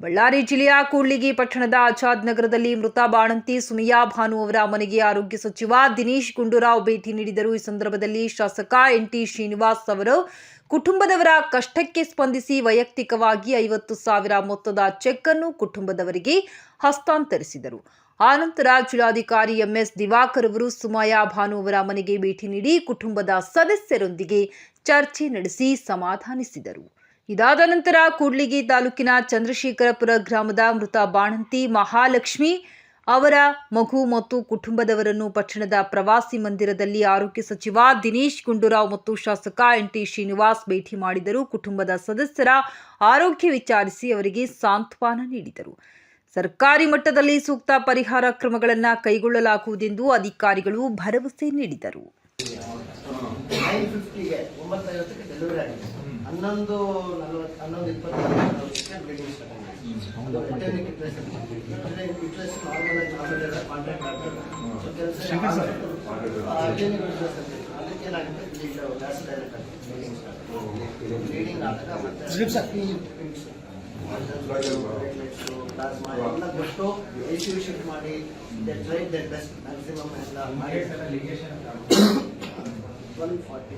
ಬಳ್ಳಾರಿ ಜಿಲ್ಲೆಯ ಕೂಡ್ಲಿಗಿ ಪಟ್ಟಣದ ಆಜಾದ್ ನಗರದಲ್ಲಿ ಮೃತ ಬಾಣಂತಿ ಸುಮಿಯಾ ಭಾನು ಅವರ ಮನೆಗೆ ಆರೋಗ್ಯ ಸಚಿವ ದಿನೇಶ್ ಗುಂಡೂರಾವ್ ಭೇಟಿ ನೀಡಿದರು. ಈ ಸಂದರ್ಭದಲ್ಲಿ ಶಾಸಕ ಎನ್ಟಿ ಶ್ರೀನಿವಾಸ್ ಅವರು, ಕುಟುಂಬದವರ ಕಷ್ಟಕ್ಕೆ ಸ್ಪಂದಿಸಿ ವೈಯಕ್ತಿಕವಾಗಿ ಐವತ್ತು ಸಾವಿರ ಮೊತ್ತದ ಚೆಕ್ ಅನ್ನು ಕುಟುಂಬದವರಿಗೆ ಹಸ್ತಾಂತರಿಸಿದರು. ಆನಂತರ ಜಿಲ್ಲಾಧಿಕಾರಿ ಎಂಎಸ್ ದಿವಾಕರ್ ಅವರು ಸುಮಯಾ ಭಾನು ಅವರ ಮನೆಗೆ ಭೇಟಿ ನೀಡಿ ಕುಟುಂಬದ ಸದಸ್ಯರೊಂದಿಗೆ ಚರ್ಚೆ ನಡೆಸಿ ಸಮಾಧಾನಿಸಿದರು. ಇದಾದ ನಂತರ ಕೂಡ್ಲಿಗಿ ತಾಲೂಕಿನ ಚಂದ್ರಶೇಖರಪುರ ಗ್ರಾಮದ ಮೃತ ಬಾಣಂತಿ ಮಹಾಲಕ್ಷ್ಮಿ ಅವರ ಮಗು ಮತ್ತು ಕುಟುಂಬದವರನ್ನು ಪಟ್ಟಣದ ಪ್ರವಾಸಿ ಮಂದಿರದಲ್ಲಿ ಆರೋಗ್ಯ ಸಚಿವ ದಿನೇಶ್ ಗುಂಡೂರಾವ್ ಮತ್ತು ಶಾಸಕ ಎನ್ ಟಿ ಶ್ರೀನಿವಾಸ್ ಭೇಟಿ ಮಾಡಿದರು. ಕುಟುಂಬದ ಸದಸ್ಯರ ಆರೋಗ್ಯ ವಿಚಾರಿಸಿ ಅವರಿಗೆ ಸಾಂತ್ವನ ನೀಡಿದರು. ಸರ್ಕಾರಿ ಮಟ್ಟದಲ್ಲಿ ಸೂಕ್ತ ಪರಿಹಾರ ಕ್ರಮಗಳನ್ನು ಕೈಗೊಳ್ಳಲಾಗುವುದೆಂದು ಅಧಿಕಾರಿಗಳು ಭರವಸೆ ನೀಡಿದರು. ನೈನ್ ಫಿಫ್ಟಿಗೆ ಒಂಬತ್ತೈವತ್ತಕ್ಕೆ ಡೆಲಿವರಿ ಆಗಿದೆ ಹನ್ನೊಂದು ನಲವತ್ತು ಹನ್ನೊಂದು ಇಪ್ಪತ್ತು ನಲವತ್ತಕ್ಕೆ ಬ್ಲೀಡಿಂಗ್ ಸ್ಟಾರ್ಟ್ ಆಗಿದೆ ಅದು ರಿಟರ್ನಿಂಗ್ ಇಟ್ರೆಸ್ ಅಂದರೆ ಇಟ್ರೆಸ್ ನಾರ್ಮಲ್ ಆಗಿ ನಾರ್ಮಲ್ ಕಾಂಟ್ರಾಕ್ಟ್ ಆಗ್ತದೆ ಸೊ ಕೆಲಸ ರಿಟರ್ನಿಂಗ್ ಇಟ್ರೆಸ್ ಅಂತ ಇತ್ತು. ಅದಕ್ಕೆ ಏನಾಗುತ್ತೆ ಬ್ಲೀಡ್ ಗ್ಯಾಸ್ ಡೈರೆಕ್ಟ್ ಆಗುತ್ತೆ ಬ್ಲೀಡಿಂಗ್ ಸ್ಟಾರ್ಟ್ ಬ್ಲೀಡಿಂಗ್ ಆದಾಗ ಮತ್ತೆ ಪ್ಲಾಸ್ಮಾ ಎಲ್ಲ ಕೊಟ್ಟು ಐ ಸಿ ಯು ಶಿಫ್ಟ್ ಮಾಡಿ ಟ್ರೈ ದ ಬೆಸ್ಟ್ ಮ್ಯಾಕ್ಸಿಮಮ್ ಎಲ್ಲ ಮಾಡಿ ಒನ್ ಫಾರ್ಟಿ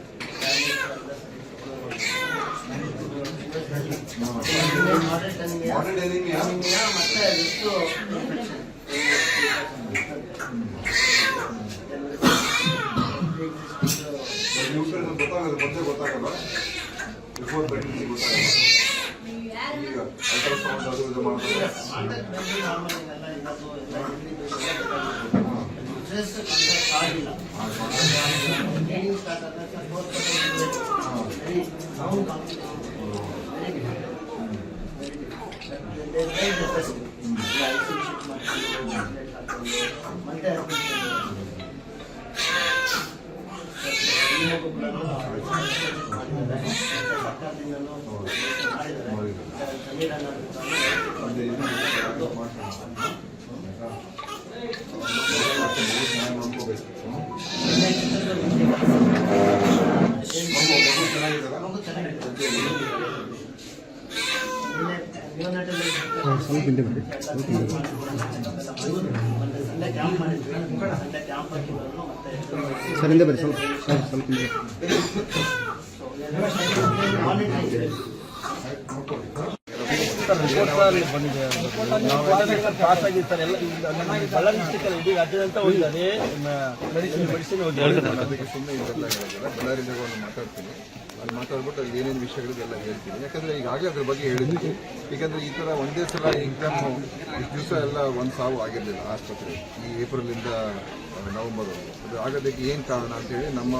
ಮತ್ತೆ ನ್ಯೂಟ್ರಲ್ ಗೊತ್ತಾಗಲ್ಲ ಮೊದಲೇ ಗೊತ್ತಾಗಲ್ಲ ಬಿಫೋರ್ ಪ್ರೆಗ್ನೆನ್ಸಿ ಗೊತ್ತಾಗಲ್ಲ ಈಗ ಅಲ್ಟ್ರಾಸೌಂಡ್ ಅದು ಇದು ಮಾಡಿದ್ರೆ ಆಗಿಲ್ಲ ಮತ್ತೆ ಸರ್ಕಾರದಿಂದಲೂ ಸರ್ ಹಿಂದೆ ಬರ್ರಿ ಸ್ವಲ್ಪ ಸರ್ ಸ್ವಲ್ಪ ಹಿಂದೆ ಪಾಸ್ ಆಗಿದೆ ಸರ್ ಎಲ್ಲ ಬಳ್ಳಾರಿ ಮೆಡಿಸಿನ್ ಮೆಡಿಸಿನ್ ಮಾತಾಡ್ತೀನಿ ಅಲ್ಲಿ ಮಾತಾಡ್ಬಿಟ್ಟು ಅಲ್ಲಿ ಏನೇನು ವಿಷಯಗಳಿಗೆಲ್ಲ ಹೇಳ್ತೀನಿ ಯಾಕಂದ್ರೆ ಈಗಾಗಲೇ ಅದ್ರ ಬಗ್ಗೆ ಹೇಳಿದ್ವಿ ಯಾಕಂದ್ರೆ ಈ ಥರ ಒಂದೇ ಸಲ ಎಕ್ಸಾಮ್ ಇಷ್ಟು ದಿವಸ ಎಲ್ಲ ಒಂದು ಸಾವು ಆಗಿರಲಿಲ್ಲ ಆಸ್ಪತ್ರೆ, ಈ ಏಪ್ರಿಲಿಂದ ನವೆಂಬರ್ ಅದು ಆಗೋದಕ್ಕೆ ಏನು ಕಾರಣ ಅಂತೇಳಿ ನಮ್ಮ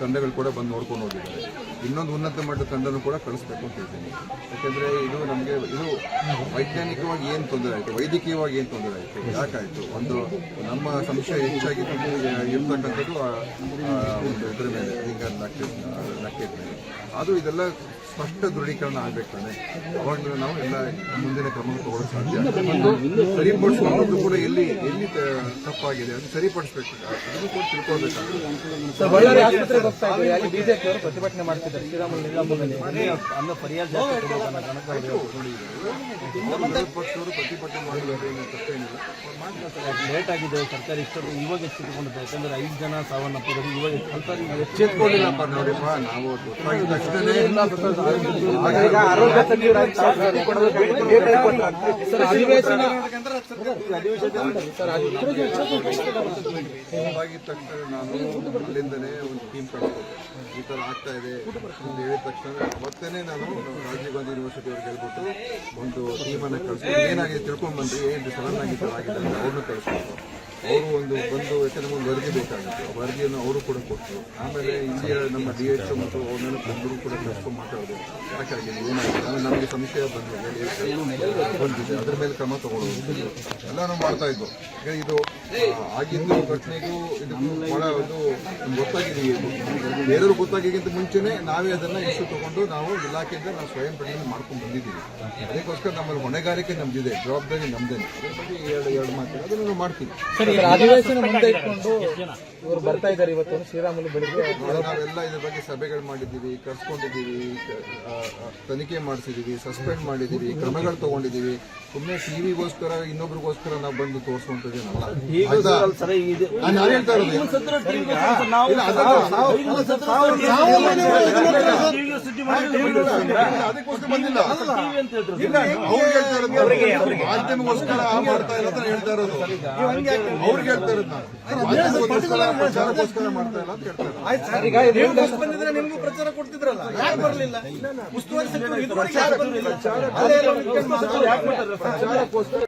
ತಂಡಗಳು ಕೂಡ ಬಂದು ನೋಡ್ಕೊಂಡು ಹೋಗಿದ್ದಾರೆ. ಇನ್ನೊಂದು ಉನ್ನತ ಮಟ್ಟದ ತಂಡನೂ ಕೂಡ ಕಳಿಸ್ಬೇಕು ಅಂತ ಹೇಳ್ತೀನಿ. ಯಾಕಂದ್ರೆ ಇದು ನಮಗೆ ಇದು ವೈಜ್ಞಾನಿಕವಾಗಿ ಏನು ತೊಂದರೆ ಆಯಿತು? ವೈದ್ಯಕೀಯವಾಗಿ ಏನು ತೊಂದರೆ ಆಯಿತು? ಯಾಕಾಯಿತು? ಒಂದು ನಮ್ಮ ಸಂಶಯ ಹೆಚ್ಚಾಗಿ ಇರ್ತಕ್ಕಂಥದ್ದು ಆ, ಆ, ಒಂದು ಇದ್ರ ಮೇಲೆ ಈಗ ನಕ್ಕೆ ನಕ್ಕೆ ಮೇಲೆ. ಅದು ಇದೆಲ್ಲ ಸ್ಪಷ್ಟ ದೃಢೀಕರಣ ಆಗ್ಬೇಕು ಅವಾಗಲೂ ಅವಾಗ ನಾವು ಎಲ್ಲ ಮುಂದಿನ ಕ್ರಮ ತಗೊಳ್ಳೋಕೆ ಸಾಧ್ಯ. ಒಂದು ಕೂಡ ಎಲ್ಲಿ ಎಲ್ಲಿ ತಪ್ಪಾಗಿದೆ ಅದು ಸರಿಪಡಿಸ್ಬೇಕು. ಅದನ್ನು ಕೂಡ ತಿಳ್ಕೊಳ್ಬೇಕಾಗುತ್ತೆ ಹೋಗ್ತಾ ಇದ್ದೀವಿ ಅಲ್ಲಿ ಬಿಜೆಪಿ ಅವರು ಪ್ರತಿಭಟನೆ ಮಾಡ್ತಿದ್ದಾರೆ. ಶ್ರೀರಾಮುಲು ನಿಗಮದಲ್ಲಿ ಅನ್ನ ಪರಿಹಾರ. ಲೇಟ್ ಆಗಿದೆ ಸರ್ಕಾರ ಇಷ್ಟೊಂದು ಇವಾಗ ಎಚ್ಚೆತ್ತುಕೊಂಡಿದೆ ಯಾಕಂದ್ರೆ ಐದು ಜನ ಸಾವನ್ನಪ್ಪಿದ್ರು ಇವಾಗ ಎಚ್ಚೆತ್ಕೊಂಡಿಲ್ಲಪ್ಪ ನೋಡಿಪ್ಪ ನಾವು ಗೊತ್ತಾಗಿದ ಗೊತ್ತಾಗಿದ ತಕ್ಷಣ ನಾನು ಅಲ್ಲಿಂದನೇ ಒಂದು ಟೀಮ್ ಕಳಿಸ್ಕೊಟ್ಟೆ ಈ ಥರ ಆಗ್ತಾ ಇದೆ ಅಂತ ಹೇಳಿದ ತಕ್ಷಣ ಮತ್ತೇ ನಾನು ರಾಜೀವ್ ಗಾಂಧಿ ಯೂನಿವರ್ಸಿಟಿ ಅವ್ರಿಗೆ ಹೇಳ್ಬಿಟ್ಟು ಒಂದು ಟೀಮನ್ನು ಕಳಿಸ್ಕೊಂಡು ಏನಾಗಿದೆ ತಿಳ್ಕೊಂಡು ಬಂದ್ರಿ ಏನು ಸಡನ್ ಆಗಿ ಈ ಥರ ಆಗಿದೆ ಅವ್ರನ್ನ ಕಳಿಸ್ಬೇಕು ಅವರು ಒಂದು ಬಂದು ಯಾಕಂದ್ರೆ ಒಂದು ವರದಿ ಬೇಕಾಗಿತ್ತು ಆ ವರದಿಯನ್ನು ಅವರು ಕೂಡ ಕೊಟ್ಟರು ಆಮೇಲೆ ಇಲ್ಲಿಯ ನಮ್ಮ ಡಿ ಎಚ್ ಮತ್ತು ಅವನ್ನೆಲ್ಲ ಬಂದರು ಕೂಡ ಕರ್ಕೊಂಡು ಮಾತಾಡೋದು ಯಾಕಾಗಿದೆ ಏನಾಗಿದೆ ಆಮೇಲೆ ನಮಗೆ ಸಂಶಯ ಬಂದಿದೆ ಬಂದಿದೆ ಅದ್ರ ಮೇಲೆ ಕ್ರಮ ತಗೊಳ್ಳೋದು ಎಲ್ಲನೂ ಮಾಡ್ತಾ ಇದ್ದೋ ಈಗ ಇದು ಆಗಿದ್ದು ಘಟನೆಗೂ ಇದಕ್ಕೂ ಬಹಳ ಇದು ಗೊತ್ತಾಗಿದೆ ಬೇರೆಯವರು ಗೊತ್ತಾಗಿಗಿಂತ ಮುಂಚೆನೆ ನಾವೇ ಅದನ್ನ ಇಶ್ಯೂ ತಗೊಂಡು ನಾವು ಇಲಾಖೆಯಿಂದ ನಾವು ಸ್ವಯಂ ಪ್ರತಿನಿಧಿ ಮಾಡ್ಕೊಂಡು ಬಂದಿದ್ದೀವಿ. ಅದಕ್ಕೋಸ್ಕರ ನಮ್ಮಲ್ಲಿ ಹೊಣೆಗಾರಿಕೆ ನಮ್ದಿದೆ ಜವಾಬ್ದಾರಿ ನಮ್ದೇನೆ. ಅದ್ರ ಬಗ್ಗೆ ಎರಡು ಎರಡು ಮಾತು ಅದನ್ನು ನಾವು ಮಾಡ್ತೀವಿ ಇವರು ಬರ್ತಾ ಇದ್ದಾರೆ ಇವತ್ತು ಶ್ರೀರಾಮುಲು ಬೆಳಿಗ್ಗೆ. ನಾವೆಲ್ಲ ಇದ್ರ ಬಗ್ಗೆ ಸಭೆಗಳು ಮಾಡಿದ್ದೀವಿ ಕರ್ಸ್ಕೊಂಡಿದ್ದೀವಿ ತನಿಖೆ ಮಾಡಿಸಿದೀವಿ ಸಸ್ಪೆಂಡ್ ಮಾಡಿದ್ದೀವಿ ಕ್ರಮಗಳು ತಗೊಂಡಿದ್ದೀವಿ. ಸುಮ್ಮನೆ ಟಿವಿಗೋಸ್ಕರ ಇನ್ನೊಬ್ರಿಗೋಸ್ಕರ ನಾವು ಬಂದು ಅದಕ್ಕೋಸ್ಕರ ಬಂದಿಲ್ಲ. ಇಲ್ಲ, ಅವ್ರು ಹೇಳ್ತಾ ಇರೋದು. ಮಾಧ್ಯಮಗೋಸ್ಕರ ಮಾಡ್ತಾ ಇರೋದು ಹೇಳ್ತಾ ಇರೋದು. ಅವ್ರಿಗೆ ಹೇಳ್ತಾ ಇರೋದು ಪ್ರಚಾರಕ್ಕೋಸ್ಕರ ಮಾಡ್ತಾ ಇಲ್ಲ ಅಂತ ಹೇಳ್ತಾ ಇರೋದು ಬಂದಿದ್ರೆ ನಿಮ್ಗೂ ಪ್ರಚಾರ ಕೊಡ್ತಿದ್ರಲ್ಲ? ಯಾಕೆ ಬರಲಿಲ್ಲ? ಉಸ್ತುವಾರಿ ಸಚಿವರು ಇದುವರೆಗೆ ಯಾಕೆ ಬರಲಿಲ್ಲ ಪ್ರಚಾರಕ್ಕೋಸ್ಕರ